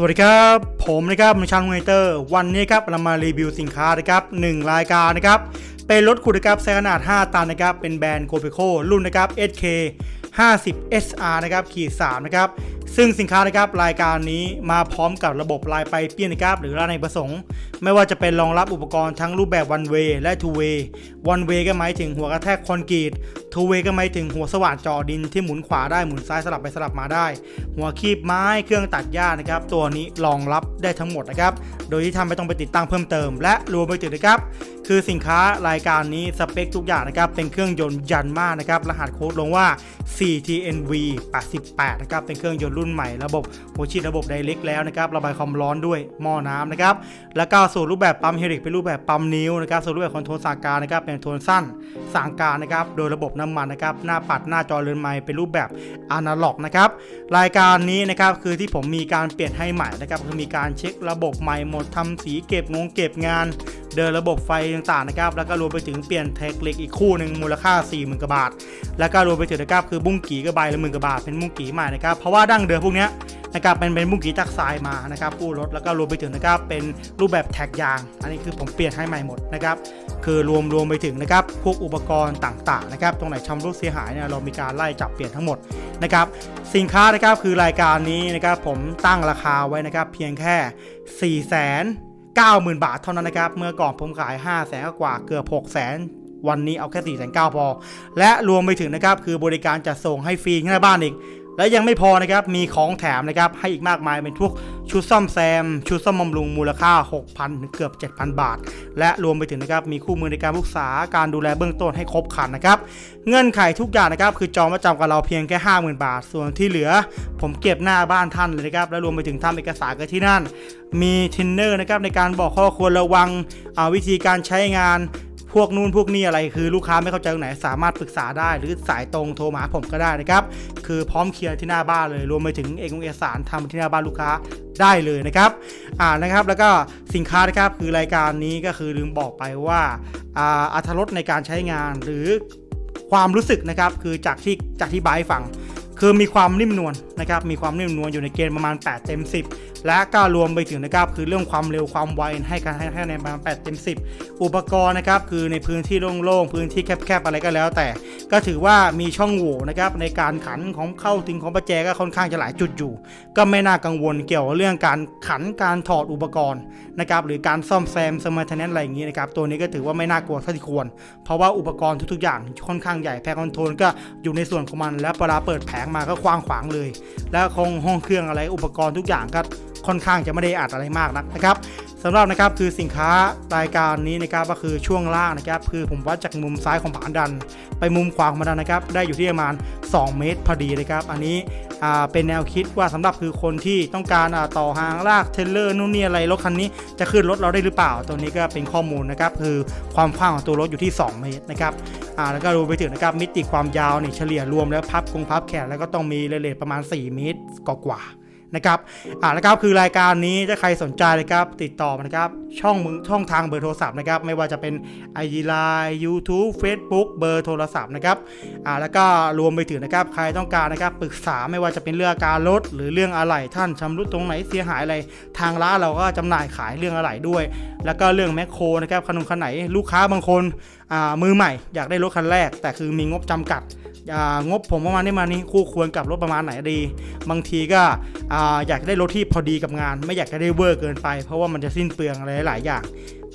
สวัสดีครับ ผมนะครับมชางเวเตอร์ วันนี้ครับเรามารีวิวสินค้านะครับหนึ่งรายการนะครับเป็นรถขุดนะครับไซส์ขนาด 5 ตันนะครับเป็นแบรนด์โกเปโครุ่นนะครับ SK 50 SR นะครับขีด3นะครับ ซึ่งสินค้านะครับรายการนี้มาพร้อมกับระบบลายไปเปี้ยนนะครับหรือลายในประสงค์ ไม่ว่าจะเป็นรองรับอุปกรณ์ทั้งรูปแบบ one way และ two way one way ก็หมายถึงหัวกระแทกคอนกรีต two way ก็หมายถึงหัวสว่านจอดินที่หมุนขวาได้หมุนซ้ายสลับไปสลับมาได้ หัวคีบไม้เครื่องตัดหญ้านะครับตัวนี้รองรับได้ทั้งหมดนะครับโดยที่ท่าไม่ต้องไปติดตั้งเพิ่มเติม และรวมไปถึงนะครับคือสินค้ารายการนี้สเปคทุกอย่างนะครับเป็นเครื่องยนต์ยันมากนะครับรหัสโค้ดลงว่า 4TNV 88นะครับเป็นเครื่องยนต์รุ่นใหม่ระบบหัวฉีดระบบไดเรกแล้วนะครับระบายความร้อนด้วยหม้อน้ำนะครับแล้วก็สูตรรูปแบบปั๊มเฮลิกเป็นรูปแบบปั๊มนิ้วนะครับส่วนรูปแบบคอนโทรลสั่งการนะครับเป็นคอนโทรลสั้นสั่งการนะครับโดยระบบน้ำมันนะครับหน้าปัดหน้าจอเรือนไม้เป็นรูปแบบอนาล็อกนะครับรายการนี้นะครับคือที่ผมมีการเปลี่ยนให้ใหม่นะครับคือมีการเช็คระบบใหม่หมดทำสีเก็บงงเก็บงาน เดินระบบไฟต่างๆนะครับ แล้วก็รวมไปถึงเปลี่ยนแท็กเหล็กอีกคู่หนึ่งมูลค่า 4 0,000กว่าบาท แล้วก็รวมไปถึงนะครับคือบุ้งกี่ก็ใบละหมื่นกว่าบาทเป็นบุ้งกี่ใหม่นะครับ เพราะว่าดั้งเดิมพวกนี้นะครับเป็นเป็นบุ้งกี่จากทรายมานะครับกู้รถแล้วก็รวมไปถึงนะครับเป็นรูปแบบแท็กยาง อันนี้คือผมเปลี่ยนให้ใหม่หมดนะครับคือรวมรวมไปถึงนะครับพวกอุปกรณ์ต่างๆนะครับตรงไหนชำรุดเสียหายเนี่ยเรามีการไล่จับเปลี่ยนทั้งหมดนะครับสินค้านะครับคือรายการนี้นะครับผมตั้งราคาไว้นะครับเพียงแค่ 4 0 0 0 0 90,000 บาทเท่านั้นนะครับ เมื่อก่อนผมขาย 5 0 0แสนกว่าเกือบ 6 0แสนวันนี้เอาแค่4 9 0 0 0พอ และรวมไปถึงนะครับ คือบริการจัดส่งให้ฟรีที่หน้าบ้านอีก และยังไม่พอนะครับ มีของแถมนะครับ ให้อีกมากมายเป็นพวกชุดซ่อมแซม ชุดซ่อมบำรุงมูลค่า 6,000 ถึงเกือบ 7,000 บาท และรวมไปถึงนะครับ มีคู่มือในการรักษาการดูแลเบื้องต้นให้ครบครันนะครับ เงื่อนไขทุกอย่างนะครับ คือจองประจำกับเราเพียงแค่ 50,000 บาท ส่วนที่เหลือ ผมเก็บหน้าบ้านท่านเลยนะครับ และรวมไปถึงทำเอกสารกันที่นั่น มีทรนเนอร์นะครับในการบอกข้อควรระวังอ่าวิธีการใช้งาน พวกนู่นพวกนี้อะไรคือลูกค้าไม่เข้าใจตรงไหนสามารถปรึกษาได้ หรือสายตรงโทรมาผมก็ได้นะครับ คือพร้อมเคลียร์ที่หน้าบ้านเลย รวมไปถึงเอกสารทำที่หน้าบ้านลูกค้าได้เลยนะครับอ่านะครับแล้วก็สินค้านะครับคือรายการนี้ก็คือลืมบอกไปว่าอ่าอัตรสในการใช้งานหรือความรู้สึกนะครับคือจากที่จากที่บายฟัง คือมีความนิ่มนวลนะครับ มีความนิ่มนวลอยู่ในเกณฑ์ประมาณ 8 เต็ม 10 และก็รวมไปถึงนะครับคือเรื่องความเร็วความไวให้การให้ให้ในประมาณ 8 เต็ม 10 อุปกรณ์นะครับคือในพื้นที่โล่งๆ พื้นที่แคบๆ อะไรก็แล้ว แต่ ก็ถือว่ามีช่องโหว่นะครับในการขันของเข้าถึงของประแจก็ค่อนข้างจะหลายจุดอยู่ ก็ไม่น่ากังวลเกี่ยวกับเรื่องการขันการถอดอุปกรณ์นะครับหรือการซ่อมแซมสมาร์ทเนนอะไรอย่างนี้นะครับตัวนี้ก็ถือว่าไม่น่ากลัวเท่าที่ควร เพราะว่าอุปกรณ์ทุกๆอย่างค่อนข้างใหญ่แพรคอนโทรลก็อยู่ในส่วนของมันแล้วเวลาเปิดแผงมาก็กว้างขวางเลย แล้วคงห้องเครื่องอะไรอุปกรณ์ทุกอย่างก็ค่อนข้างจะไม่ได้อัดอะไรมากนักนะครับสำหรับนะครับคือสินค้ารายการนี้นะครับก็คือช่วงล่างนะครับ คือผมวัดจากมุมซ้ายของผานดัน ไปมุมขวาของผานดันนะครับ ได้อยู่ที่ประมาณ 2 เมตรพอดีนะครับ อันนี้เป็นแนวคิดว่าสำหรับคือคนที่ต้องการต่อหางลากเทเลอร์นู่นนี่อะไรรถคันนี้จะขึ้นรถเราได้หรือเปล่า ตัวนี้ก็เป็นข้อมูลนะครับ คือความกว้างของตัวรถอยู่ที่ 2 เมตรนะครับ อ่าแล้วก็รวมไปถึงนะครับมิติความยาวนี่เฉลี่ยรวมแล้วพับกงพับแขนแล้วก็ต้องมีเรทประมาณ 4 เมตรกว่าๆนะครับอ่านะครับคือรายการนี้ถ้าใครสนใจนะครับติดต่อมานะครับช่องมือช่องทางเบอร์โทรศัพท์นะครับไม่ว่าจะเป็น IG Line YouTube Facebook เบอร์โทรศัพท์นะครับอ่าแล้วก็รวมไปถึงนะครับใครต้องการนะครับปรึกษาไม่ว่าจะเป็นเรื่องการรถหรือเรื่องอะไหล่ท่านชำรุดตรงไหนเสียหายอะไร ทางร้านเราก็จำหน่ายขายเรื่องอะไหล่ด้วย แล้วก็เรื่องแมคโครนะครับขนมคันไหนลูกค้าบางคน มือใหม่อยากได้รถคันแรก แต่คือมีงบจำกัดงบผมประมาณนี้มานี้คู่ควรกับรถประมาณไหนดี บางทีก็อ่าอยากได้รถที่พอดีกับงาน ไม่อยากจะได้เวอร์เกินไป เพราะว่ามันจะสิ้นเปลืองอะไรหลายอย่าง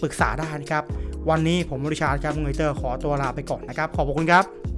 ปรึกษาได้นะครับ วันนี้ผมบริชาร์ดครับเงยเตอร์ขอตัวลาไปก่อนนะครับ ขอบคุณครับ